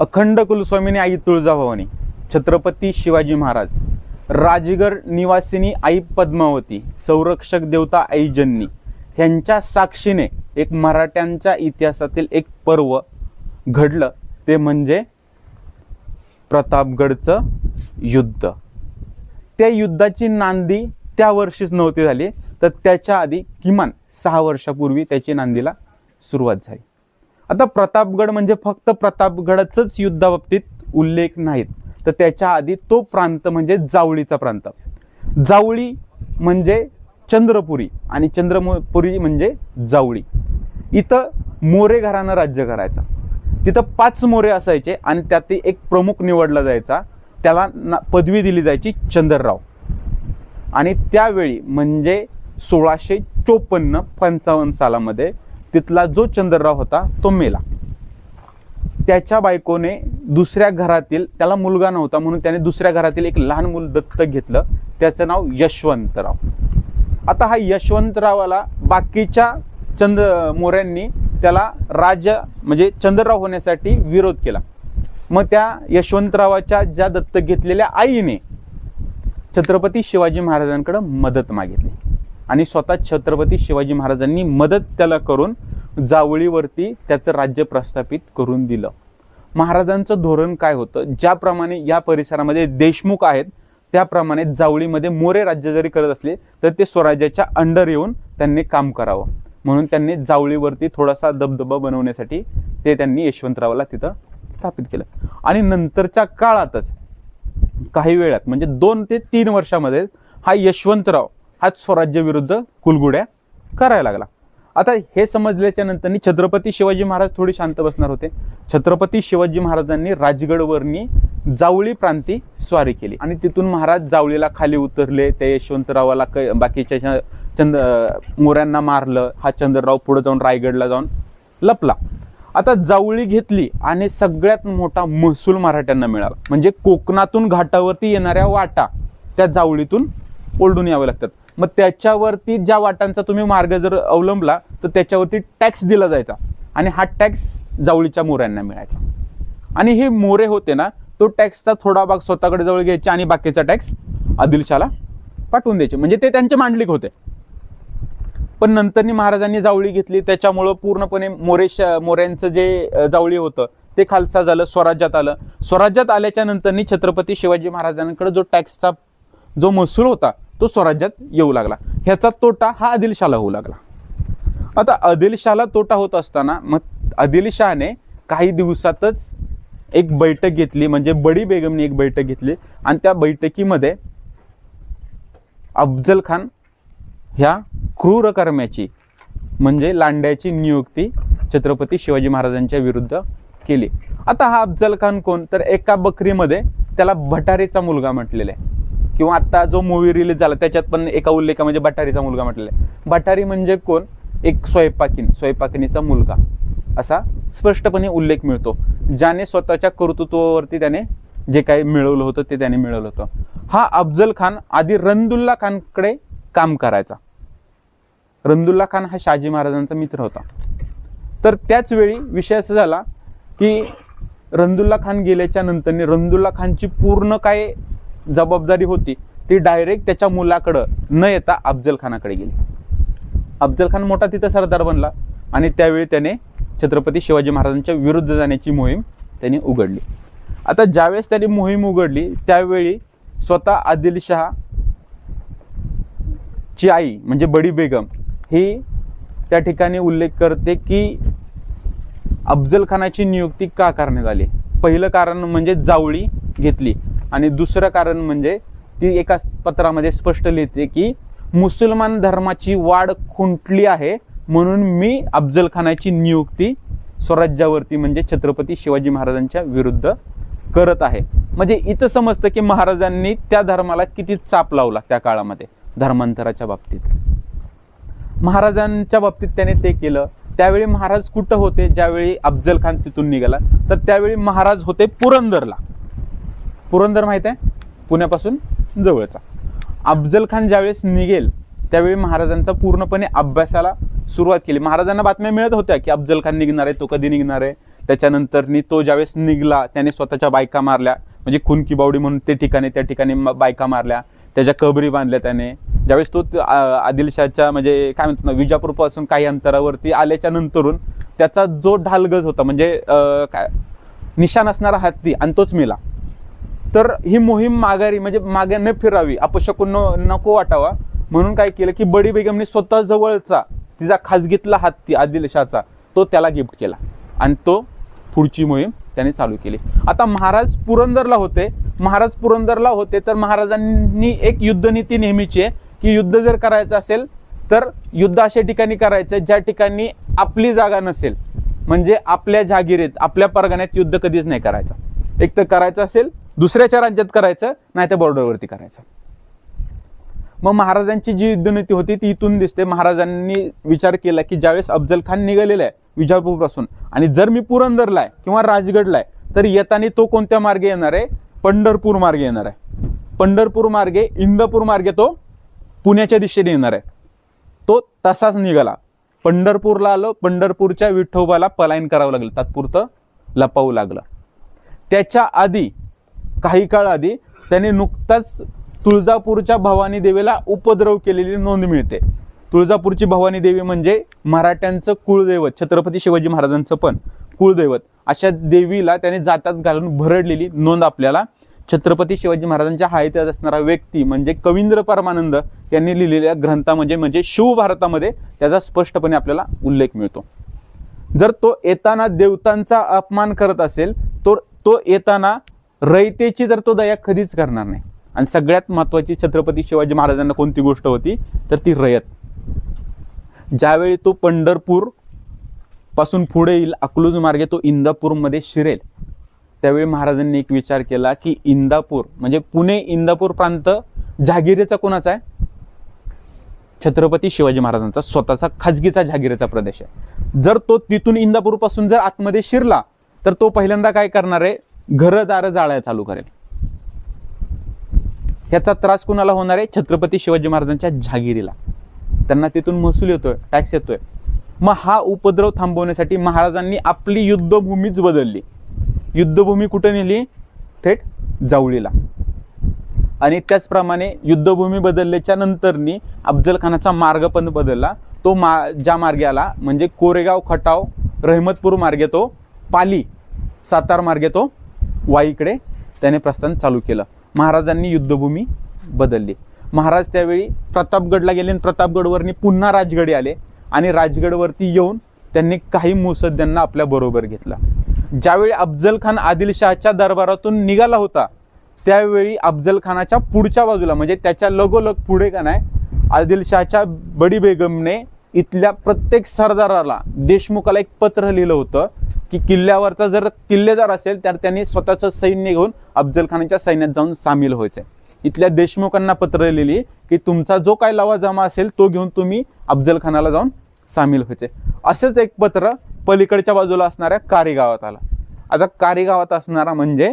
अखंड कुलस्वामिनी आई तुळजाभवानी छत्रपती शिवाजी महाराज राजगड निवासिनी आई पद्मावती संरक्षक देवता आई जन्नी ह्यांच्या साक्षीने एक मराठ्यांच्या इतिहासातील एक पर्व घडलं. ते म्हणजे प्रतापगडचं युद्ध. त्या युद्धाची नांदी त्या वर्षीच नव्हती झाली तर त्याच्या आधी किमान सहा वर्षापूर्वी त्याची नांदीला सुरुवात झाली. आता प्रतापगड म्हणजे फक्त प्रतापगडाचंच युद्धाबाबतीत उल्लेख नाहीत. तर त्याच्या आधी तो प्रांत म्हणजे जावळीचा प्रांत. जावळी म्हणजे चंद्रपुरी आणि चंद्रपुरी म्हणजे जावळी. इथं मोरे घरानं राज्य करायचा. तिथं पाच मोरे असायचे आणि त्यात एक प्रमुख निवडला जायचा. त्याला ना पदवी दिली जायची चंद्रराव. आणि त्यावेळी म्हणजे सोळाशे चोपन्न पंचावन्न सालामध्ये तिथला जो चंद्रराव होता तो मेला. त्याच्या बायकोने दुसऱ्या घरातील त्याला मुलगा नव्हता म्हणून त्याने दुसऱ्या घरातील एक लहान मूल दत्तक घेतलं. त्याचं नाव यशवंतराव. आता हा यशवंतरावाला बाकीच्या चंद्र मोऱ्यांनी त्याला राजा म्हणजे चंद्रराव होण्यासाठी विरोध केला. मग त्या यशवंतरावाच्या ज्या दत्तक घेतलेल्या आईने छत्रपती शिवाजी महाराजांकडे मदत मागितली. आणि स्वतः छत्रपती शिवाजी महाराजांनी मदत त्याला करून जावळीवरती त्याचं राज्य प्रस्थापित करून दिलं. महाराजांचं धोरण काय होतं? ज्याप्रमाणे या परिसरामध्ये देशमुख आहेत त्याप्रमाणे जावळीमध्ये मोरे राज्य जरी करत असले तर ते स्वराज्याच्या अंडर येऊन त्यांनी काम करावं. म्हणून त्यांनी जावळीवरती थोडासा दबदबा बनवण्यासाठी ते त्यांनी यशवंतरावला तिथं स्थापित केलं. आणि नंतरच्या काळातच काही वेळात म्हणजे दोन ते तीन वर्षामध्ये हा यशवंतराव हा स्वराज्य विरुद्ध कुलगुड्या करायला लागला. आता हे समजल्याच्या नंतरनी छत्रपती शिवाजी महाराज थोडी शांत बसणार होते. छत्रपती शिवाजी महाराजांनी राजगडवरनी जावळी प्रांती स्वारी केली आणि तिथून महाराज जावळीला खाली उतरले त्या यशवंतरावाला क बाकीच्या श- चंद मोऱ्यांना मारलं हा चंद्रराव पुढे जाऊन रायगडला जाऊन लपला. आता जावळी घेतली आणि सगळ्यात मोठा महसूल मराठ्यांना मिळाला. म्हणजे कोकणातून घाटावरती येणाऱ्या वाटा त्या जावळीतून ओढून याव्या लागतात. मग त्याच्यावरती ज्या वाटांचा तुम्ही मार्ग जर अवलंबला तर त्याच्यावरती टॅक्स दिला जायचा. आणि हा टॅक्स जावळीच्या मोऱ्यांना मिळायचा. आणि हे मोरे होते ना तो टॅक्सचा थोडा भाग स्वतःकडे जवळ घ्यायचे आणि बाकीचा टॅक्स आदिलशाला पाठवून द्यायचे. म्हणजे ते त्यांचे मांडलिक होते. पण नंतरनी महाराजांनी जावळी घेतली त्याच्यामुळं पूर्णपणे मोरेश मोऱ्यांचं जे जावळी होतं ते खालसा झालं स्वराज्यात आलं. स्वराज्यात आल्याच्या नंतरनी छत्रपती शिवाजी महाराजांकडे जो टॅक्सचा जो महसूल होता तो स्वराज्यात येऊ लागला. ह्याचा तोटा हा आदिलशाला होऊ लागला. आता आदिलशाला तोटा होत असताना मग आदिलशहाने काही दिवसातच एक बैठक घेतली म्हणजे बडी बेगमने एक बैठक घेतली आणि त्या बैठकीमध्ये अफजल खान ह्या क्रूर कर्म्याची म्हणजे लांड्याची नियुक्ती छत्रपती शिवाजी महाराजांच्या विरुद्ध केली. आता हा अफजल खान कोण? तर एका बकरीमध्ये त्याला भटारीचा मुलगा म्हटलेला आहे. किंवा आता जो मूवी रिलीज झाला त्याच्यात पण एका उल्लेखा म्हणजे भटारीचा मुलगा म्हटलेला आहे. भटारी म्हणजे कोण? एक स्वयंपाकीन स्वयंपाकिनीचा मुलगा. असा स्पष्टपणे उल्लेख मिळतो. ज्याने स्वतःच्या कर्तृत्वावरती त्याने जे काही मिळवलं होतं ते त्याने मिळवलं होतं. हा अफजल खान आधी रंदुल्ला खानकडे काम करायचा. रंदुल्ला खान हा शहाजी महाराजांचा मित्र होता. तर त्याच वेळी विषय असा झाला की रंदुल्ला खान गेल्याच्या नंतरने रंदुल्ला खानची पूर्ण काय जबाबदारी होती ती डायरेक्ट त्याच्या मुलाकडं न येता अफजल खानाकडे गेली. अफजल खान मोठा तिथं सरदार बनला आणि त्यावेळी त्याने छत्रपती शिवाजी महाराजांच्या विरुद्ध जाण्याची मोहीम त्यांनी उघडली. आता ज्यावेळेस त्यांनी मोहीम उघडली त्यावेळी स्वतः आदिलशहा ची आई म्हणजे बडी बेगम ही त्या ठिकाणी उल्लेख करते की अफजल खानाची नियुक्ती का करण्यात आली? पहिलं कारण म्हणजे जावळी घेतली. आणि दुसरं कारण म्हणजे ती एका पत्रामध्ये स्पष्ट लिहिते की मुसलमान धर्माची वाढ खुंटली आहे म्हणून मी अफजल खानाची नियुक्ती स्वराज्यावरती म्हणजे छत्रपती शिवाजी महाराजांच्या विरुद्ध करत आहे. म्हणजे इथं समजतं की महाराजांनी त्या धर्माला किती चाप लावला त्या काळामध्ये धर्मांतराच्या बाबतीत. महाराजांच्या बाबतीत त्याने ते केलं. त्यावेळी महाराज कुठं होते? ज्यावेळी अफजल खान तिथून निघाला तर त्यावेळी महाराज होते पुरंदरला. पुरंदर माहीत आहे? पुण्यापासून जवळचा. अफजल खान ज्यावेळेस निघेल त्यावेळी महाराजांचा पूर्णपणे अभ्यासाला सुरुवात केली. महाराजांना बातम्या मिळत होत्या की अफजल खान निघणार आहे तो कधी निघणार आहे. त्याच्यानंतरनी तो ज्यावेळेस निघला त्याने स्वतःच्या बायका मारल्या. म्हणजे खुनकी बावडी म्हणून ते ठिकाणी त्या ठिकाणी बायका मारल्या. त्याच्या कबरी बांधल्या त्याने. ज्यावेळेस तो आदिलशाहच्या म्हणजे काय म्हणतो ना विजापूरपासून काही अंतरावरती आल्याच्या नंतरून त्याचा जो ढालगज होता म्हणजे काय निशाण असणारा हत्ती आणि तोच मेला. तर ही मोहीम माघारी म्हणजे मागे न फिरावी. अपशकून न- नको वाटावा. म्हणून काय केलं की बडी बेगमने स्वतः जवळचा तिचा खाजगीतला हत्ती आदिलशाचा तो त्याला गिफ्ट केला. आणि तो पुढची मोहीम त्याने चालू केली. आता महाराज पुरंदरला होते. महाराज पुरंदरला होते तर महाराजांनी एक युद्धनीती नेहमीची आहे की युद्ध जर करायचं असेल तर युद्ध अशा ठिकाणी करायचं ज्या ठिकाणी आपली जागा नसेल. म्हणजे आपल्या जहागिरीत आपल्या परगण्यात युद्ध कधीच नाही करायचं. एक तर करायचं असेल दुसऱ्याच्या राज्यात करायचं नाही तर बॉर्डरवरती करायचं. मग महाराजांची जी युद्धनीती होती ती इथून दिसते. महाराजांनी विचार केला की ज्यावेळेस अफजल खान निघालेला आहे विजापूरपासून आणि जर मी पुरंदरला आहे किंवा राजगडला आहे तर येताना तो कोणत्या मार्गे येणार आहे? पंढरपूर मार्गे येणार आहे. पंढरपूर मार्गे इंदापूर मार्गे तो पुण्याच्या दिशेने येणार आहे. तो तसाच निघाला. पंढरपूरला आलो पंढरपूरच्या विठोबाला पलायन करावं लागलं. तात्पुरतं लपावू लागलं. त्याच्या आधी काही काळ आधी त्याने नुकताच तुळजापूरच्या भवानी देवीला उपद्रव केलेली नोंद मिळते. तुळजापूरची भवानी देवी म्हणजे मराठ्यांचं कुळदैवत छत्रपती शिवाजी महाराजांचं पण कुळदैवत. अशा देवीला त्याने जातात घालून भरडलेली नोंद आपल्याला छत्रपती शिवाजी महाराजांच्या हायत्यात असणारा व्यक्ती म्हणजे कवींद्र परमानंद यांनी लिहिलेल्या ग्रंथामध्ये म्हणजे शिवभारतामध्ये त्याचा स्पष्टपणे आपल्याला उल्लेख मिळतो. जर तो येताना देवतांचा अपमान करत असेल तर तो येताना रयतेची जर तो दया कधीच करणार नाही. आणि सगळ्यात महत्वाची छत्रपती शिवाजी महाराजांना कोणती गोष्ट होती? तर ती रयत. ज्यावेळी तो पंढरपूरपासून पुढे येईल अकलूज मार्गे तो इंदापूरमध्ये शिरेल. त्यावेळी महाराजांनी एक विचार केला की इंदापूर म्हणजे पुणे इंदापूर प्रांत जहागिरीचा कोणाचा आहे? छत्रपती शिवाजी महाराजांचा स्वतःचा खाजगीचा जहागिरीचा प्रदेश आहे. जर तो तिथून इंदापूरपासून जर आतमध्ये शिरला तर तो पहिल्यांदा काय करणार आहे? घरदार जाळायला चालू करेल. ह्याचा त्रास कुणाला होणार आहे? छत्रपती शिवाजी महाराजांच्या जहागिरीला त्यांना तिथून महसूल येतोय टॅक्स येतोय. मग हा उपद्रव थांबवण्यासाठी महाराजांनी आपली युद्धभूमीच बदलली. युद्धभूमी कुठे नेली? थेट जावळीला. आणि त्याचप्रमाणे युद्धभूमी बदलल्याच्या नंतरनी अफजल खानाचा मार्ग पण बदलला. तो मा ज्या मार्गे आला म्हणजे कोरेगाव खटाव रहमतपूर मार्गे तो पाली सातार मार्गे तो वाईकडे त्याने प्रस्थान चालू केलं. महाराजांनी युद्धभूमी बदलली. महाराज त्यावेळी प्रतापगडला गेले आणि प्रतापगडवरनी पुन्हा राजगडी आले आणि राजगडवरती येऊन त्यांनी काही मोसद्यांना आपल्या बरोबर घेतला. ज्यावेळी अफजल खान आदिलशहाच्या दरबारातून निघाला होता त्यावेळी अफजल खानाच्या पुढच्या बाजूला म्हणजे त्याच्या लगोलग पुढे का नाही आदिलशहाच्या बडी बेगमने इथल्या प्रत्येक सरदाराला देशमुखाला एक पत्र लिहिलं होतं की किल्ल्यावरचा जर किल्लेदार असेल तर त्यांनी स्वतःचं सैन्य घेऊन अफजल खानाच्या सैन्यात जाऊन सामील व्हायचे. इथल्या देशमुखांना पत्र लिहिली की तुमचा जो काय लवाजमा असेल तो घेऊन तुम्ही अफजल खानाला जाऊन सामील व्हायचे. असंच एक पत्र पलीकडच्या बाजूला असणाऱ्या कारेगावात आला. आता कारेगावात असणारा म्हणजे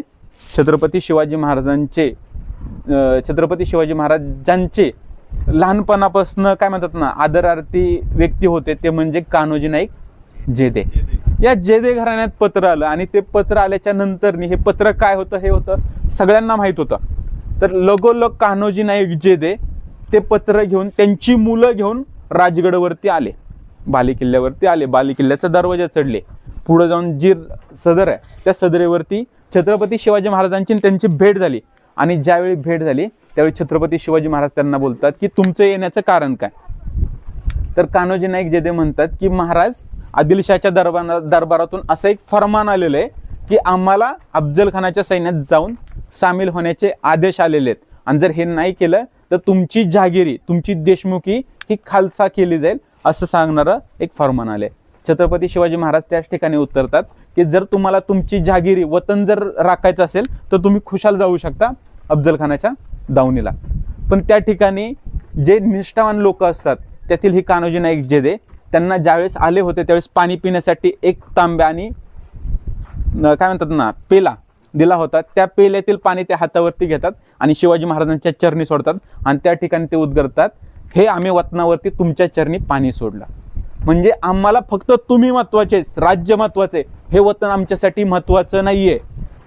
छत्रपती शिवाजी महाराजांचे छत्रपती शिवाजी महाराजांचे लहानपणापासून काय म्हणतात ना आदरार्थी व्यक्ती होते ते म्हणजे कान्होजी नाईक. जेदे. या जेदे घराण्यात पत्र आलं आणि ते पत्र आल्याच्या नंतरनी हे पत्र काय होतं हे होतं सगळ्यांना माहीत होतं. तर लगोलग कान्होजी नाईक जेदे ते पत्र घेऊन त्यांची मुलं घेऊन राजगडवरती आले. बाली किल्ल्यावरती आले. बाली किल्ल्याचा दरवाजा चढले. पुढे जाऊन जी सदर आहे. त्या सदरेवरती छत्रपती शिवाजी महाराजांची त्यांची भेट झाली. आणि ज्यावेळी भेट झाली त्यावेळी छत्रपती शिवाजी महाराज त्यांना बोलतात की तुमचं येण्याचं कारण काय? तर कान्होजी नाईक जेदे म्हणतात की महाराज आदिलशाहच्या दरबार दरबारातून असं एक फरमान आलेलं आहे की आम्हाला अफजल खानाच्या सैन्यात जाऊन सामील होण्याचे आदेश आलेले आहेत. आणि जर हे नाही केलं तर तुमची जहागिरी तुमची देशमुखी ही खालसा केली जाईल असं सांगणारं एक फरमान आले छत्रपती शिवाजी महाराज त्याच ठिकाणी उत्तरतात की जर तुम्हाला तुमची जहागिरी वतन जर राखायचं असेल तर तुम्ही खुशाल जाऊ शकता अफजल खानाच्या दावणीला. पण त्या ठिकाणी जे निष्ठावान लोक असतात त्यातील ही कान्होजी नाईक जेदे त्यांना ज्यावेळेस आले होते त्यावेळेस पाणी पिण्यासाठी एक तांब्या आणि काय म्हणतात ना पेला दिला होता. त्या पेल्यातील पाणी ते हातावरती घेतात आणि शिवाजी महाराजांच्या चरणी सोडतात आणि त्या ठिकाणी ते उद्गरतात हे आम्ही वतनावरती तुमच्या चरणी पाणी सोडलं. म्हणजे आम्हाला फक्त तुम्ही महत्त्वाचे राज्य महत्त्वाचे हे वतन आमच्यासाठी महत्वाचं आहे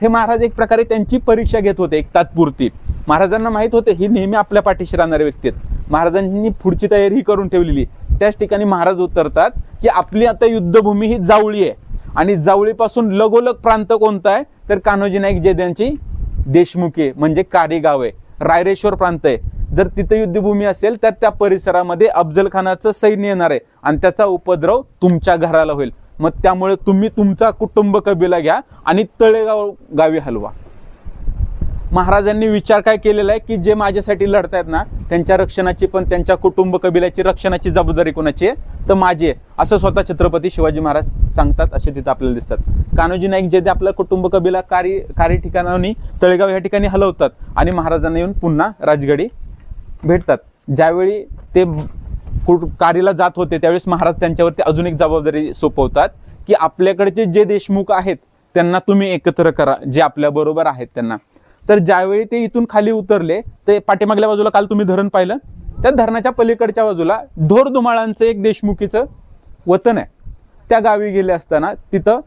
हे महाराज एक प्रकारे त्यांची परीक्षा घेत होते एक तात्पुरती. महाराजांना माहीत होते ही नेहमी आपल्या पाठीशी राहणारे व्यक्ती आहेत. महाराजांनी पुढची तयारी ही करून ठेवलेली त्याच ठिकाणी महाराज उतरतात की आपली आता युद्धभूमी ही जावळी आहे. आणि जावळीपासून लगोलग प्रांत कोणता आहे? तर कान्होजी नाईक जेद्यांची देशमुखी आहे म्हणजे कारेगाव आहे. रायरेश्वर प्रांत आहे. जर तिथं युद्धभूमी असेल तर त्या परिसरामध्ये अफजल खानाचं सैन्य येणार आहे आणि त्याचा उपद्रव तुमच्या घराला होईल. मग त्यामुळे तुम्ही तुमचा कुटुंब कबीला घ्या आणि तळेगाव गावी हलवा. महाराजांनी विचार काय केलेला आहे की जे माझ्यासाठी लढतायत ना त्यांच्या रक्षणाची पण त्यांच्या कुटुंब कबिलाची रक्षणाची जबाबदारी कोणाची आहे? तर माझी आहे. असं स्वतः छत्रपती शिवाजी महाराज सांगतात असे तिथं आपल्याला दिसतात. कान्होजी नाईक जे ते आपलं कुटुंब कबिला कार्य कार्य ठिकाणांनी तळेगाव या ठिकाणी हलवतात आणि महाराजांना येऊन पुन्हा राजगडी भेटतात. ज्यावेळी ते कुट- जात होते त्यावेळेस महाराज त्यांच्यावरती अजून एक जबाबदारी सोपवतात की आपल्याकडचे जे देशमुख आहेत त्यांना तुम्ही एकत्र करा जे आपल्याबरोबर आहेत त्यांना. तर ज्यावेळी ते इथून खाली उतरले ते पाठीमागल्या बाजूला काल तुम्ही धरण पाहिलं त्या धरणाच्या पलीकडच्या बाजूला ढोर दुमाळांचं एक देशमुखीचं वतन आहे. त्या गावी गेले असताना तिथं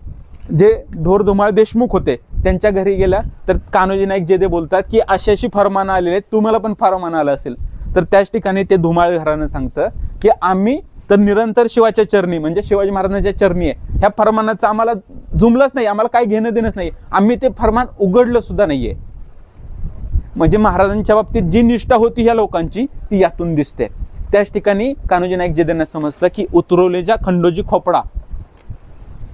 जे ढोर धुमाळ देशमुख होते त्यांच्या घरी गेल्या. तर कान्होजी नाईक जे ते बोलतात की अशी अशी फरमानं आलेले आहेत तुम्हाला पण फरमान आलं असेल. तर त्याच ठिकाणी ते धुमाळ घरानं सांगतं की आम्ही तर निरंतर शिवाच्या चरणी म्हणजे शिवाजी महाराजांच्या चरणी आहे. ह्या फरमानाचं आम्हाला जुमलंच नाही आम्हाला काय घेणं देणंच नाही. आम्ही ते फरमान उघडलं सुद्धा नाहीये. म्हणजे महाराजांच्या बाबतीत जी निष्ठा होती ह्या लोकांची ती यातून दिसते. त्याच ठिकाणी कान्होजी नाईक जेदेंना समजलं समजतं की उतरवलेजा खंडोजी खोपडा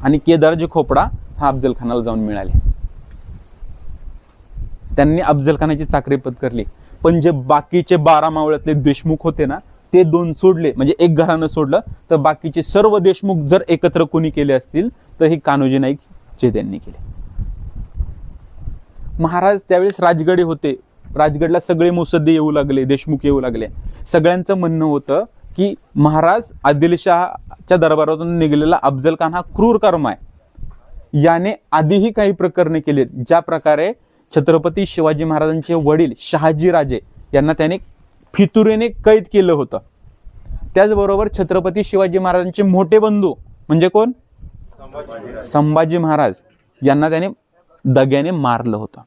आणि केदारजी खोपडा हा अफजल खानाला जाऊन मिळाले. त्यांनी अफजल खानाची चाकरी पत्करली. पण जे बाकीचे बारा मावळ्यातले देशमुख होते ना ते दोन सोडले. म्हणजे एक घरानं सोडलं तर बाकीचे सर्व देशमुख जर एकत्र कोणी केले असतील तर हे कान्होजी नाईक जे केले. महाराज त्यावेळेस राजगडी होते. राजगडला सगळे मुसद्दे येऊ लागले देशमुख येऊ लागले. सगळ्यांचं म्हणणं होतं की महाराज आदिलशहाच्या दरबारातून निघलेला अफजल खान हा क्रूर कर्म आहे. याने आधीही काही प्रकरणे केली ज्या प्रकारे छत्रपती शिवाजी महाराजांचे वडील शहाजीराजे यांना त्याने फितुरेने कैद केलं होतं. त्याचबरोबर छत्रपती शिवाजी महाराजांचे मोठे बंधू म्हणजे कोण? संभाजी महाराज यांना त्याने दग्याने मारलं होतं.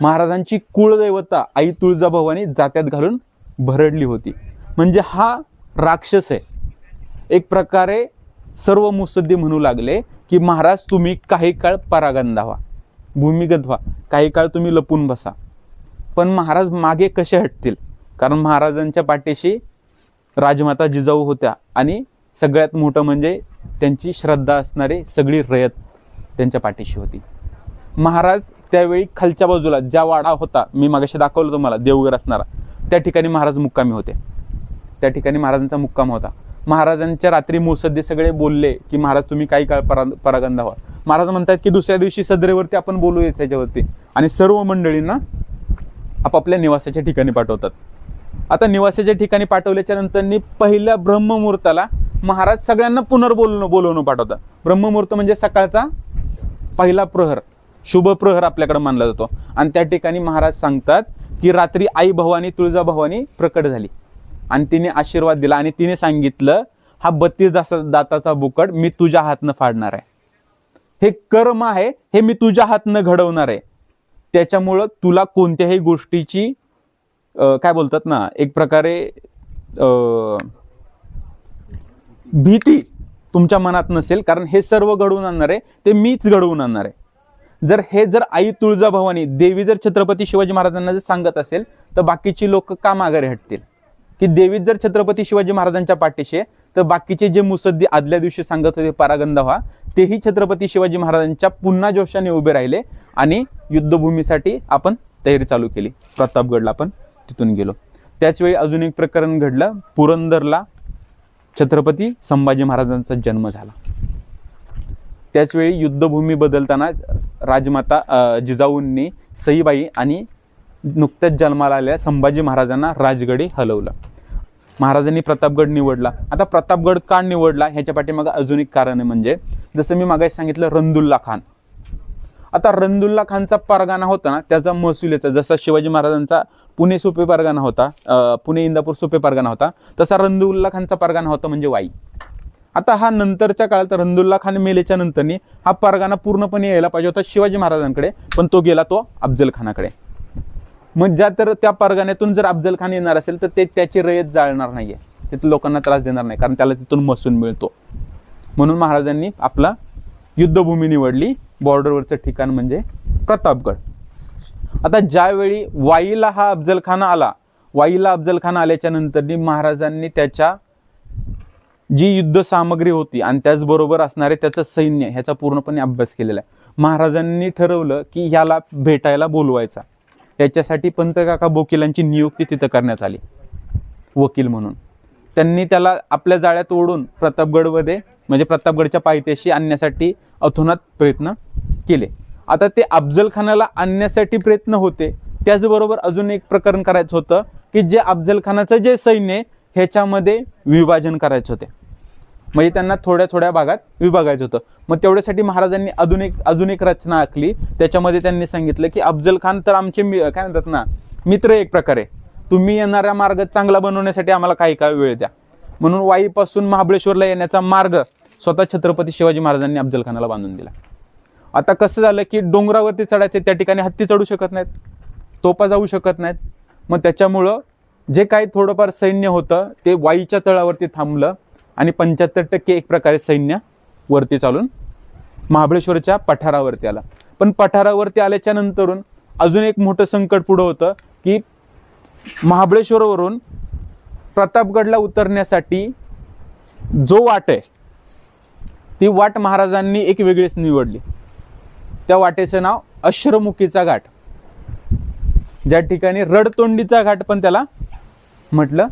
महाराजांची कुळदैवता आई तुळजाभवानी जात्यात घालून भरडली होती. म्हणजे हा राक्षस आहे. एक प्रकारे सर्व मुसद्दी म्हणू लागले की महाराज तुम्ही काही काळ परागंदा व्हा भूमिगत व्हा. काही काळ तुम्ही लपून बसा. पण महाराज मागे कसे हटतील? कारण महाराजांच्या पाठीशी राजमाता जिजाऊ होत्या आणि सगळ्यात मोठं म्हणजे त्यांची श्रद्धा असणारी सगळी रयत त्यांच्या पाठीशी होती. महाराज त्यावेळी खालच्या बाजूला ज्या वाडा होता मी मागाशी दाखवलं तुम्हाला देवघर असणारा त्या ठिकाणी महाराज मुक्कामी होते. त्या ठिकाणी महाराजांचा मुक्काम होता. महाराजांच्या रात्री मुसद्दे सगळे बोलले की महाराज तुम्ही काही काळ परा परागंदा व्हा. महाराज म्हणतात की दुसऱ्या दिवशी सदरेवरती आपण बोलूया त्याच्यावरती. आणि सर्व मंडळींना आपापल्या निवासाच्या ठिकाणी पाठवतात. आता निवासाच्या ठिकाणी पाठवल्याच्या नंतरनी पहिल्या ब्रह्ममुहूर्ताला महाराज सगळ्यांना पुनर्बोलणं बोलवणं पाठवतात. ब्रह्ममुहूर्त म्हणजे सकाळचा पहिला प्रहर. शुभ प्रहर आपल्याकडे मानला जातो. आणि त्या ठिकाणी महाराज सांगतात की रात्री आई भवानी तुळजा भवानी प्रकट झाली. आणि तिने आशीर्वाद दिला आणि तिने सांगितलं हा बत्तीस दासा दाताचा बुकड मी तुझ्या हातनं फाडणार आहे. हे कर्म आहे हे मी तुझ्या हातनं घडवणार आहे. त्याच्यामुळं तुला कोणत्याही गोष्टीची काय बोलतात ना एक प्रकारे भीती तुमच्या मनात नसेल कारण हे सर्व घडवून आणणार आहे ते मीच घडवून आणणार आहे. जर हे जर आई तुळजाभवानी देवी जर छत्रपती शिवाजी महाराजांना जर सांगत असेल तर बाकीची लोक का माघारी हटतील? की देवी जर छत्रपती शिवाजी महाराजांच्या पाठीशी तर बाकीचे जे मुसद्दी आदल्या दिवशी सांगत होते परागंदा व्हा तेही छत्रपती शिवाजी महाराजांच्या पुन्हा जोशाने उभे राहिले आणि युद्धभूमीसाठी आपण तयारी चालू केली. प्रतापगडला आपण तिथून गेलो. त्याचवेळी अजून एक प्रकरण घडलं. पुरंदरला छत्रपती संभाजी महाराजांचा जन्म झाला. त्याचवेळी युद्धभूमी बदलताना राजमाता जिजाऊंनी सईबाई आणि नुकत्याच जन्माला आलेल्या संभाजी महाराजांना राजगडी हलवलं. महाराजांनी प्रतापगड निवडला. आता प्रतापगड का निवडला? ह्याच्या पाठीमागं अजून एक कारण आहे म्हणजे जसं मी मागाशी सांगितलं रंदुल्ला खान. आता रंदुल्ला खानचा परगाना होता ना त्याचा महसूल याचा जसा शिवाजी महाराजांचा पुणे सोपे परगाना होता पुणे इंदापूर सोपे परगाना होता तसा रंदुल्ला खानचा परगाना होता म्हणजे वाई. आता हा नंतरच्या काळात रंदुल्ला खान मेलेच्या नंतरनी हा परगाना पूर्णपणे यायला पाहिजे होता शिवाजी महाराजांकडे पण तो गेला तो अफजल खानाकडे. मग ज्या तर त्या परगाण्यातून जर अफजल खान येणार असेल तर ते त्याची रयत जाळणार नाहीये. तिथं लोकांना त्रास देणार नाही कारण त्याला तिथून महसूल मिळतो. म्हणून महाराजांनी आपला युद्धभूमी निवडली बॉर्डरवरचं ठिकाण म्हणजे प्रतापगड. आता ज्यावेळी वाईला हा अफजल खान आला वाईला अफजल खान आल्याच्या नंतरनी महाराजांनी त्याच्या जी युद्ध सामग्री होती आणि त्याचबरोबर असणारे त्याचं सैन्य ह्याचा पूर्णपणे अभ्यास केलेला आहे. महाराजांनी ठरवलं की ह्याला भेटायला बोलवायचा. याच्यासाठी पंतकाका बोकिलांची नियुक्ती तिथं करण्यात आली. वकील म्हणून. त्यांनी त्याला आपल्या जाळ्यात ओढून प्रतापगडमध्ये म्हणजे प्रतापगडच्या पायथ्याशी आणण्यासाठी अथोनात प्रयत्न केले. आता ते अफजल खानाला आणण्यासाठी प्रयत्न होते. त्याचबरोबर अजून एक प्रकरण करायचं होतं की जे अफजल खानाचं जे सैन्य आहे, ह्याच्यामध्ये विभाजन करायचं होते. म्हणजे त्यांना थोड्या थोड्या भागात विभागायचं होतं. मग तेवढ्यासाठी महाराजांनी अजून एक अजून एक रचना आखली. त्याच्यामध्ये त्यांनी सांगितलं की अफजल खान तर आमचे मी काय म्हणतात ना मित्र एक प्रकारे. तुम्ही येणारा मार्ग चांगला बनवण्यासाठी आम्हाला काही काळ वेळ द्या. म्हणून वाईपासून महाबळेश्वरला येण्याचा मार्ग स्वतः छत्रपती शिवाजी महाराजांनी अफजल खानाला बांधून दिला. आता कसं झालं की डोंगरावरती चढायचे त्या ठिकाणी हत्ती चढू शकत नाहीत. तोपा जाऊ शकत नाहीत. मग त्याच्यामुळं जे काही थोडंफार सैन्य होतं ते वाईच्या तळावरती थांबलं. आणि पंच्याहत्तर टक्के एक प्रकारे सैन्य वरती चालून महाबळेश्वरच्या पठारावरती आला. पण पठारावरती आल्याच्या नंतरून अजून एक मोठं संकट पुढं होतं की महाबळेश्वरवरून प्रतापगडला उतरण्यासाठी जो वाट आहे ती वाट महाराजांनी एक वेगळीच निवडली. त्या वाटेचं नाव अश्रमुखीचा घाट. ज्या ठिकाणी रडतोंडीचा घाट पण त्याला म्हटलं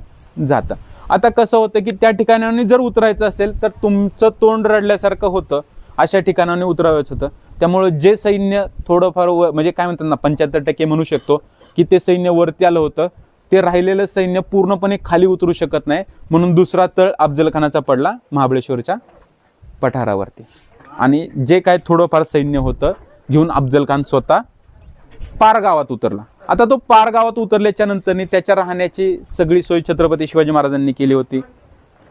जातं. आता कसं होतं की त्या ठिकाणाने जर उतरायचं असेल तर तुमचं तोंड रडल्यासारखं होतं. अशा ठिकाणाने उतरावायचं होतं. त्यामुळं जे सैन्य थोडंफार व म्हणजे काय म्हणतात ना पंच्याहत्तर टक्के म्हणू शकतो की ते सैन्य वरती आलं होतं. ते राहिलेलं सैन्य पूर्णपणे खाली उतरू शकत नाही. म्हणून दुसरा तळ अफजलखानाचा पडला महाबळेश्वरच्या पठारावरती. आणि जे काय थोडंफार सैन्य होतं घेऊन अफजल खान स्वतः पार गावात उतरला. आता तो पार गावात उतरल्याच्या नंतरनी त्याच्या राहण्याची सगळी सोय छत्रपती शिवाजी महाराजांनी केली होती.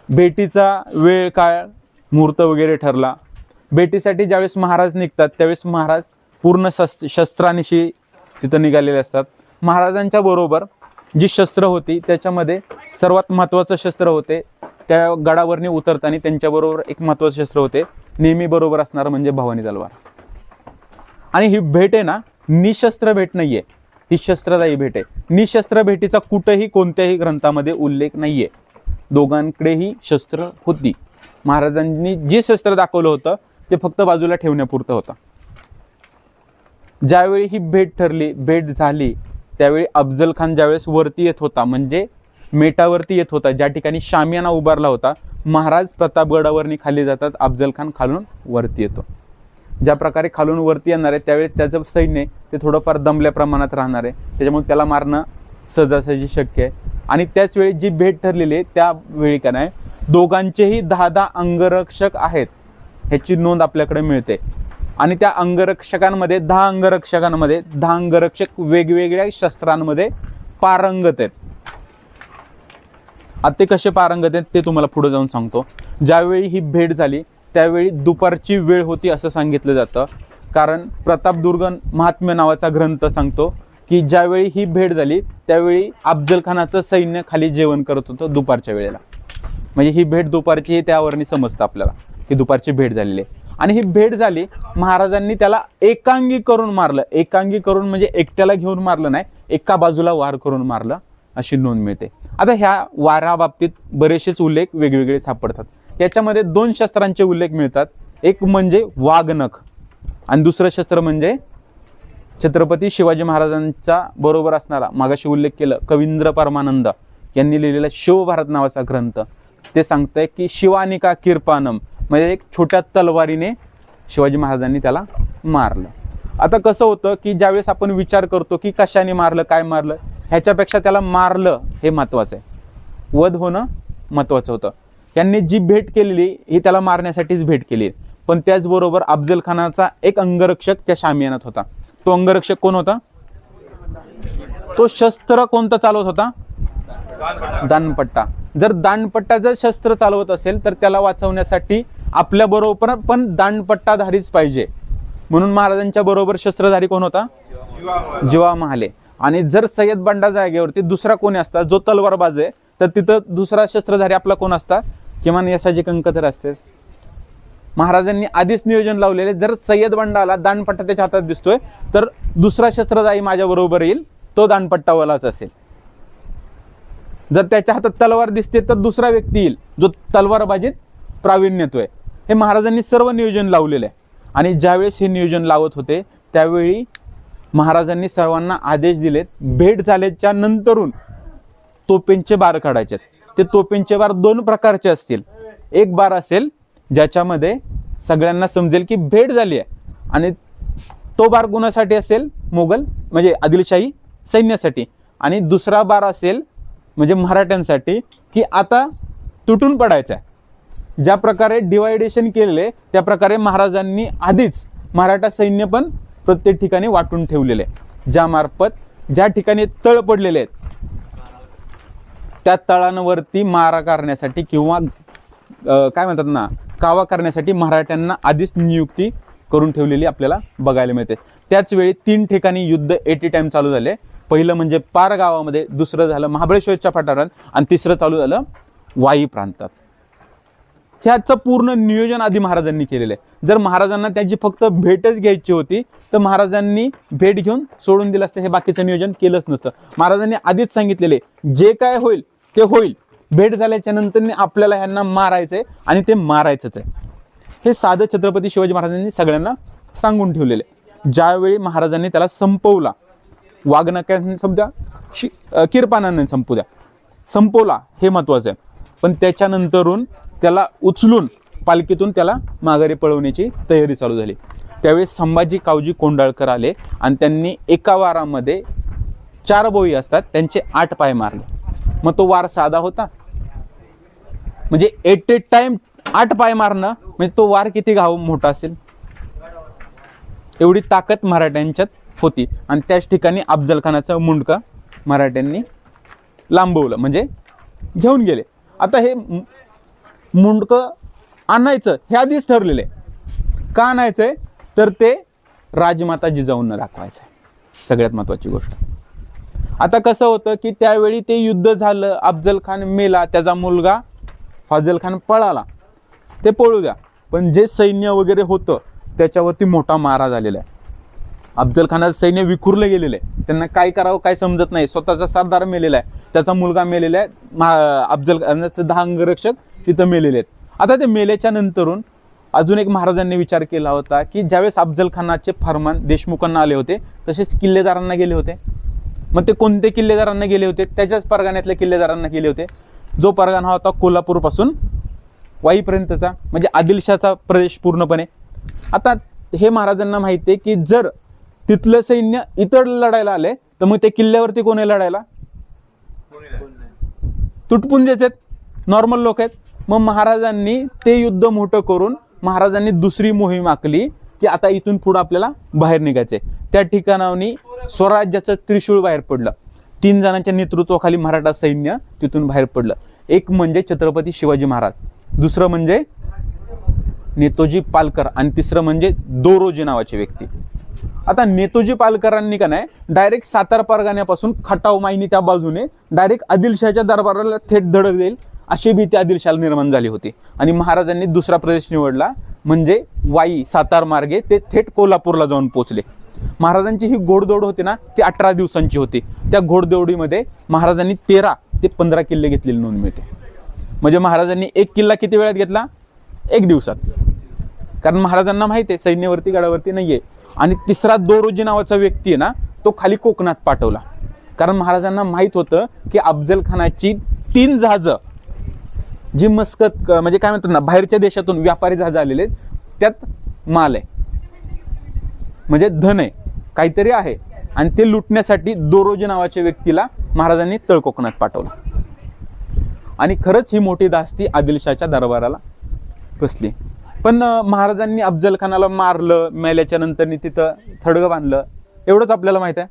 भेटीचा वेळ काळ मुहूर्त वगैरे ठरला. भेटीसाठी ज्यावेळेस महाराज निघतात त्यावेळेस महाराज पूर्ण शस् शस्त्रानिशी तिथं निघालेले असतात. महाराजांच्या बरोबर जी शस्त्र होती त्याच्यामध्ये सर्वात महत्त्वाचं शस्त्र होते. त्या गडावरनी उतरताना त्यांच्याबरोबर एक महत्त्वाचं शस्त्र होते. नेहमी बरोबर असणारं म्हणजे भवानी तलवार. आणि ही भेट आहे ना निशस्त्र भेट नाहीये. ही शस्त्रदायी भेट आहे. निशस्त्र भेटीचा कुठेही कोणत्याही ग्रंथामध्ये उल्लेख नाहीये. दोघांकडेही शस्त्र होती. महाराजांनी जे शस्त्र दाखवलं होतं ते फक्त बाजूला ठेवण्यापुरतं होतं. ज्यावेळी ही भेट ठरली भेट झाली त्यावेळी अफजल खान ज्यावेळेस वरती येत होता म्हणजे मेटावरती येत होता ज्या ठिकाणी शामियाना उभारला होता महाराज प्रतापगडावरनी खाली जातात अफजल खान खालून वरती येतो. ज्या प्रकारे खालून वरती येणार आहे त्यावेळी त्याचं सैन्य ते थोडंफार दमल्या प्रमाणात राहणार आहे. त्याच्यामुळे त्याला मारणं सहजासहजी शक्य आहे. आणि त्याच वेळी जी भेट ठरलेली आहे त्यावेळी का नाही दोघांचेही दहा दहा अंगरक्षक आहेत ह्याची नोंद आपल्याकडे मिळते. आणि त्या अंगरक्षकांमध्ये दहा अंगरक्षकांमध्ये दहा अंगरक्षक वेगवेगळ्या शस्त्रांमध्ये पारंगत आहेत. आता ते कसे पारंगत आहेत ते तुम्हाला पुढे जाऊन सांगतो. ज्यावेळी ही भेट झाली त्यावेळी दुपारची वेळ होती असं सांगितलं जातं. कारण प्रतापदुर्ग महात्म्य नावाचा ग्रंथ सांगतो की ज्यावेळी ही भेट झाली त्यावेळी अफजलखानाचं सैन्य खाली जेवण करत होतं दुपारच्या वेळेला. म्हणजे ही भेट दुपारची हे त्यावरनी समजतं आपल्याला की दुपारची भेट झालेली आहे. आणि ही भेट झाली महाराजांनी त्याला एकांगी करून मारलं. एकांगी करून म्हणजे एकट्याला घेऊन मारलं नाही एका बाजूला वार करून मारलं अशी नोंद मिळते. आता ह्या वाराबाबतीत बरेचसेच उल्लेख वेगवेगळे सापडतात. याच्यामध्ये दोन शस्त्रांचे उल्लेख मिळतात. एक म्हणजे वाघनख आणि दुसरं शस्त्र म्हणजे छत्रपती शिवाजी महाराजांच्या बरोबर असणारा मागाशी उल्लेख केलं कवींद्र परमानंद यांनी लिहिलेला शिवभारत नावाचा ग्रंथ. ते सांगतंय की शिवानिका किरपानम म्हणजे एक छोट्या तलवारीने शिवाजी महाराजांनी त्याला मारलं. आता कसं होतं की ज्यावेळेस आपण विचार करतो की कशाने मारलं काय मारलं ह्याच्यापेक्षा त्याला मारलं हे महत्त्वाचं आहे. वध होणं महत्त्वाचं होतं. त्यांनी जी भेट केलेली ही त्याला मारण्यासाठीच भेट केली. पण त्याचबरोबर अफजल खानाचा एक अंगरक्षक त्या शामियानात होता. तो अंगरक्षक कोण होता? तो शस्त्र कोणता चालवत होता? दानपट्टा. जर दानपट्टा जर शस्त्र चालवत असेल तर त्याला वाचवण्यासाठी आपल्या बरोबर पण दानपट्टाधारीच पाहिजे. म्हणून महाराजांच्या बरोबर शस्त्रधारी कोण होता? जीवा महाले. आणि जर सय्यद बंडा जागेवरती दुसरा कोणी असता जो तलवारबाज आहे तर तिथं दुसरा शस्त्रधारी आपला कोण असता? किमान यशाचे कंक तर असते महाराजांनी आधीच नियोजन लावलेले जर सय्यद बंडाला दानपट्टा त्याच्या हातात दिसतोय तर दुसरा शस्त्रधारी माझ्याबरोबर येईल तो दानपट्टावालाच असेल. जर त्याच्या हातात तलवार दिसते तर दुसरा व्यक्ती येईल जो तलवारबाजीत प्रावीण्यतोय. हे महाराजांनी सर्व नियोजन लावलेलं. आहे आणि ज्यावेळेस हे नियोजन लावत होते त्यावेळी महाराजांनी सर्वांना आदेश दिलेत भेट झाल्याच्या नंतरून तोपेंचे बार काढायचे ते तोपेंचे बार दोन प्रकारचे असतील. एक बार असेल ज्याच्यामध्ये सगळ्यांना समजेल की भेट झाली आहे. आणि तो बार गुणासाठी असेल मोगल म्हणजे आदिलशाही सैन्यासाठी. आणि दुसरा बार असेल म्हणजे मराठ्यांसाठी की आता तुटून पडायचा आहे ज्या प्रकारे डिवायडेशन केलेले त्या प्रकारे महाराजांनी आधीच मराठा सैन्य पण प्रत्येक ठिकाणी वाटून ठेवलेले. आहे ज्यामार्फत ज्या ठिकाणी तळ पडलेले आहेत त्या तळांवरती मारा करण्यासाठी किंवा काय म्हणतात ना कावा करण्यासाठी मराठ्यांना आधीच नियुक्ती करून ठेवलेली आपल्याला बघायला मिळते. त्याचवेळी तीन ठिकाणी युद्ध एटी टाइम चालू झाले. पहिलं म्हणजे पार गावामध्ये दुसरं झालं महाबळेश्वरच्या पठारात आणि तिसरं चालू झालं वाई प्रांतात. ह्याचं पूर्ण नियोजन आधी महाराजांनी केलेलं आहे. जर महाराजांना त्याची फक्त भेटच घ्यायची होती तर महाराजांनी भेट घेऊन सोडून दिलं असतं. हे बाकीचं नियोजन केलंच नसतं. महाराजांनी आधीच सांगितलेले जे काय होईल ते होईल. भेट झाल्याच्यानंतर आपल्याला ह्यांना मारायचंय आणि ते मारायचंच आहे. हे साधं छत्रपती शिवाजी महाराजांनी सगळ्यांना सांगून ठेवलेले आहे. ज्यावेळी महाराजांनी त्याला संपवला वाघनक्याने समजा शि किरपानाने संपू द्या. संपवला हे महत्वाचं आहे. पण त्याच्यानंतरून त्याला उचलून पालखीतून त्याला माघारी पळवण्याची तयारी चालू झाली. त्यावेळी संभाजी कावजी कोंडाळकर आले आणि त्यांनी एका वारामध्ये चार बोई असतात त्यांचे आठ पाय मारले. मग तो वार साधा होता. म्हणजे एट ए टाइम आठ पाय मारणं म्हणजे तो वार किती घाव मोठा असेल? एवढी ताकद मराठ्यांच्यात होती. आणि त्याच ठिकाणी अफजल खानाचं मुंडका मराठ्यांनी लांबवलं म्हणजे घेऊन गेले. आता हे मुंडकं आणायचं हे आधीच ठरलेलं आहे. का आणायचंय? तर ते राजमाता जिजाऊंना दाखवायचं आहे सगळ्यात महत्त्वाची गोष्ट. आता कसं होतं की त्यावेळी ते युद्ध झालं अफजल खान मेला त्याचा मुलगा फाजल खान पळाला. ते पळू द्या. पण जे सैन्य वगैरे होतं त्याच्यावरती मोठा मारा झालेला आहे. अफजल खानाचं सैन्य विखुरलं गेलेलं आहे. त्यांना काय करावं काय समजत नाही. स्वतःचा सरदार मेलेला आहे. त्याचा मुलगा मेलेला आहे. मा- अफजल खानाचं दहा अंगरक्षक तिथं मेलेले आहेत. आता ते मेल्याच्या नंतरून अजून एक महाराजांनी विचार केला होता की ज्यावेळेस अफजल खानाचे फरमान देशमुखांना आले होते तसेच किल्लेदारांना गेले होते. मग ते कोणते किल्लेदारांना गेले होते? त्याच्याच परगाण्यातल्या किल्लेदारांना गेले होते. जो परगाणा होता कोल्हापूरपासून वाईपर्यंतचा म्हणजे आदिलशाचा प्रदेश पूर्णपणे. आता हे महाराजांना माहिती आहे की जर तिथलं सैन्य इतर लढायला आले तर मग ते किल्ल्यावरती कोण आहे लढायला? तुटपुंजेच आहेत. नॉर्मल लोक आहेत. मग महाराजांनी ते युद्ध मोठं करून महाराजांनी दुसरी मोहीम आखली की आता इथून पुढं आपल्याला बाहेर निघायचे त्या ठिकाणावनी स्वराज्याचं त्रिशूळ बाहेर पडलं. तीन जणांच्या नेतृत्वाखाली मराठा सैन्य तिथून बाहेर पडलं. एक म्हणजे छत्रपती शिवाजी महाराज. दुसरं म्हणजे नेतोजी पालकर आणि तिसरं म्हणजे दोरोजी नावाची व्यक्ती. आता नेतोजी पालकरांनी का नाही डायरेक्ट सातारा परगाण्यापासून खटाव मायनी त्या बाजूने डायरेक्ट आदिलशाहच्या दरबाराला थेट धडक देईल अशी भीती आदिलशाला निर्माण झाली होती. आणि महाराजांनी दुसरा प्रदेश निवडला म्हणजे वाई सातार मार्गे ते थेट कोल्हापूरला जाऊन पोहोचले. महाराजांची ही घोडदौड होती ना ती अठरा दिवसांची होती. त्या घोडदौडीमध्ये महाराजांनी तेरा ते पंधरा किल्ले घेतलेली नोंद मिळते. म्हणजे महाराजांनी एक किल्ला किती वेळात घेतला? एक दिवसात. कारण महाराजांना माहिती आहे सैन्यवरती गडावरती नाही आहे आणि तिसरा दोरोजी नावाचा व्यक्ती आहे ना तो खाली कोकणात पाठवला. कारण महाराजांना माहीत होतं की अफजल खानाची तीन जहाजं जी मस्कत क- म्हणजे काय म्हणतात ना बाहेरच्या देशातून व्यापारी जहाजं आलेले आहेत, त्यात माल आहे. म्हणजे धन आहे काहीतरी आहे. आणि ते लुटण्यासाठी दोरोजी नावाच्या व्यक्तीला महाराजांनी तळ कोकणात पाठवलं. आणि खरंच ही मोठी दास्ती आदिलशाच्या दरबाराला बसली. पण महाराजांनी अफजल खानाला मारलं मेल्याच्या नंतर तिथं थडगं बांधलं. एवढंच आपल्याला माहीत आहे.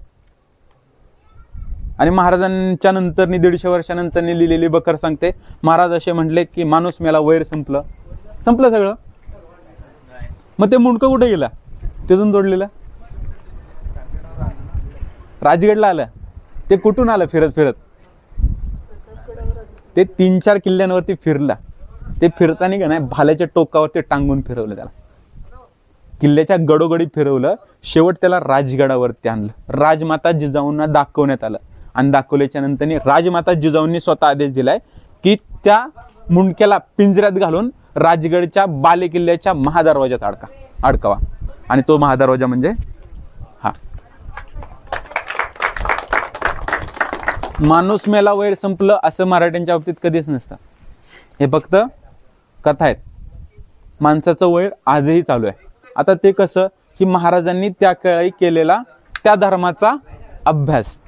आणि महाराजांच्या नंतरनी दीडशे वर्षानंतरनी लिहिलेली बकर सांगते महाराज असे म्हटले की माणूस मेला वैर संपलं. संपलं सगळं. मग ते मुंडकं कुठे गेला? तिथून जोडलेलं? राजगडला आलं. ते कुठून आलं फिरत फिरत? ते तीन चार किल्ल्यांवरती फिरला. ते फिरताना का नाही भाल्याच्या टोकावरती टांगून फिरवलं त्याला. किल्ल्याच्या गडोगडी फिरवलं. शेवट त्याला राजगडावरती आणलं. राजमाता जिजाऊंना दाखवण्यात आलं. आणि दाखवल्याच्या नंतर राजमाता जिजाऊंनी स्वतः आदेश दिलाय की त्या मुंडक्याला पिंजऱ्यात घालून राजगडच्या बालेकिल्ल्याच्या महादरवाज्यात अडका अडकावा. आणि तो महादरवाजा म्हणजे हा. माणूस मेला वैर संपलं असं मराठ्यांच्या बाबतीत कधीच नसतं. हे फक्त कथा आहेत. माणसाचं वैर आजही चालू आहे. आता ते कसं की महाराजांनी त्या काळी केलेला त्या धर्माचा अभ्यास.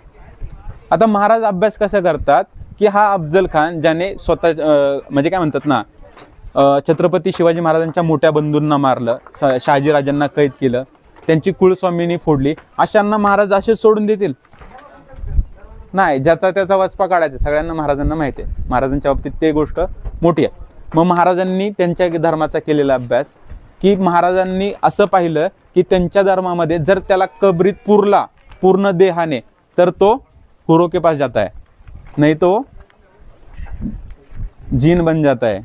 आता महाराज अभ्यास कसा करतात की हा अफजल खान ज्याने स्वतः म्हणजे काय म्हणतात ना छत्रपती शिवाजी महाराजांच्या मोठ्या बंधूंना मारलं शहाजीराजांना कैद केलं त्यांची कुळस्वामींनी फोडली. अशांना महाराज असे सोडून देतील? नाही ज्याचा त्याचा वचपा काढायचा सगळ्यांना महाराजांना माहिती आहे. महाराजांच्या बाबतीत ते गोष्ट मोठी आहे. मग महाराजांनी त्यांच्या धर्माचा केलेला अभ्यास की महाराजांनी असं पाहिलं की त्यांच्या धर्मामध्ये जर त्याला कबरीत पुरला पूर्ण देहाने तर तो हुरो के पास जाता है नाही तो जीन बन जाता है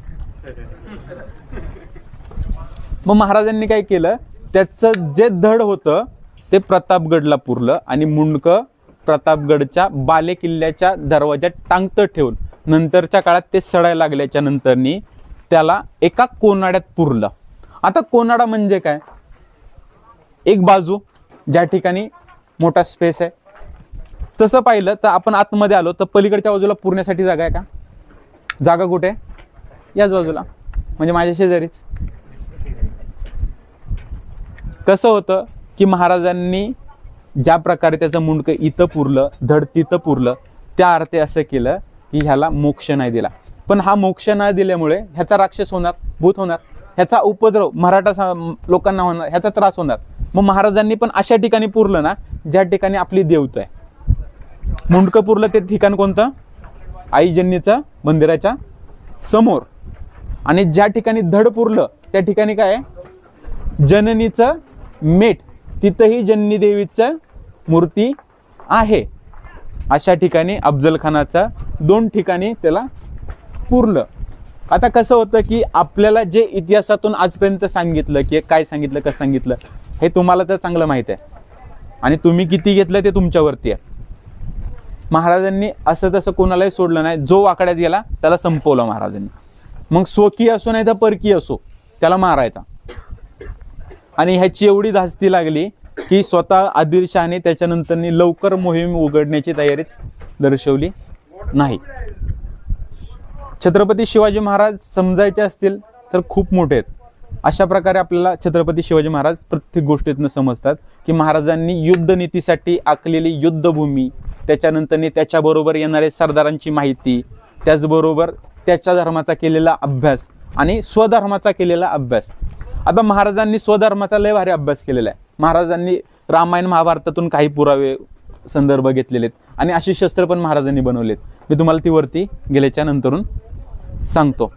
मग महाराजांनी काय केलं? त्याचं जे धड होतं ते प्रतापगडला पुरलं आणि मुंडकं प्रतापगडच्या बाले किल्ल्याच्या दरवाज्यात टांगतं ठेवून नंतरच्या काळात ते सडायला लागल्याच्या नंतरनी त्याला एका कोनाड्यात पुरलं. आता कोनाडा म्हणजे काय? एक बाजू ज्या ठिकाणी मोठा स्पेस आहे. तसं पाहिलं तर आपण आतमध्ये आलो तर पलीकडच्या बाजूला पुरण्यासाठी जागा आहे का? जागा कुठे? आहे? याच बाजूला. म्हणजे माझ्या शेजारीच. कसं होतं की महाराजांनी ज्या प्रकारे त्याचं मुंडकं इथं पुरलं धड तिथं पुरलं त्या अर्थे असं केलं की ह्याला मोक्ष नाही दिला. पण हा मोक्ष नाही दिल्यामुळे ह्याचा राक्षस होणार भूत होणार ह्याचा उपद्रव मराठा सा- लोकांना होणार ह्याचा त्रास होणार. मग महाराजांनी पण अशा ठिकाणी पुरलं ना ज्या ठिकाणी आपली देवत आहे. मुंडकं पुरलं ते ठिकाण कोणतं? आईजन्नीचं मंदिराच्या समोर. आणि ज्या ठिकाणी धड पुरलं त्या ठिकाणी काय आहे? जननीचं मेट. तिथंही जन्नी देवीचं मूर्ती आहे. अशा ठिकाणी अफजलखानाचा दोन ठिकाणी त्याला पुरलं. आता कसं होतं की आपल्याला जे इतिहासातून आजपर्यंत सांगितलं की काय सांगितलं कसं सांगितलं हे तुम्हाला तर चांगलं माहीत आहे. आणि तुम्ही किती घेतलं ते तुमच्यावरती आहे. महाराजांनी असं तसं कोणालाही सोडलं नाही. जो वाकड्यात गेला त्याला संपवलं महाराजांनी. मग स्वकीय असो नाही तर परकीय असो त्याला मारायचा. आणि ह्याची एवढी धास्ती लागली की स्वतः आदिलशहाने त्याच्यानंतरनी लवकर मोहीम उघडण्याची तयारीच दर्शवली नाही. छत्रपती शिवाजी महाराज समजायचे असतील तर खूप मोठे आहेत. अशा प्रकारे आपल्याला छत्रपती शिवाजी महाराज प्रत्येक गोष्टीतनं समजतात की महाराजांनी युद्धनीतीसाठी आखलेली युद्धभूमी त्याच्यानंतरनी त्याच्याबरोबर येणारे सरदारांची माहिती त्याचबरोबर त्याच्या धर्माचा केलेला अभ्यास आणि स्वधर्माचा केलेला अभ्यास. आता महाराजांनी स्वधर्माचा लय भारी अभ्यास केलेला आहे. महाराजांनी रामायण महाभारतातून काही पुरावे संदर्भ घेतलेले आहेत. आणि अशी शस्त्र पण महाराजांनी बनवलेत. मी तुम्हाला ती वरती गेल्याच्या नंतरून सांगतो.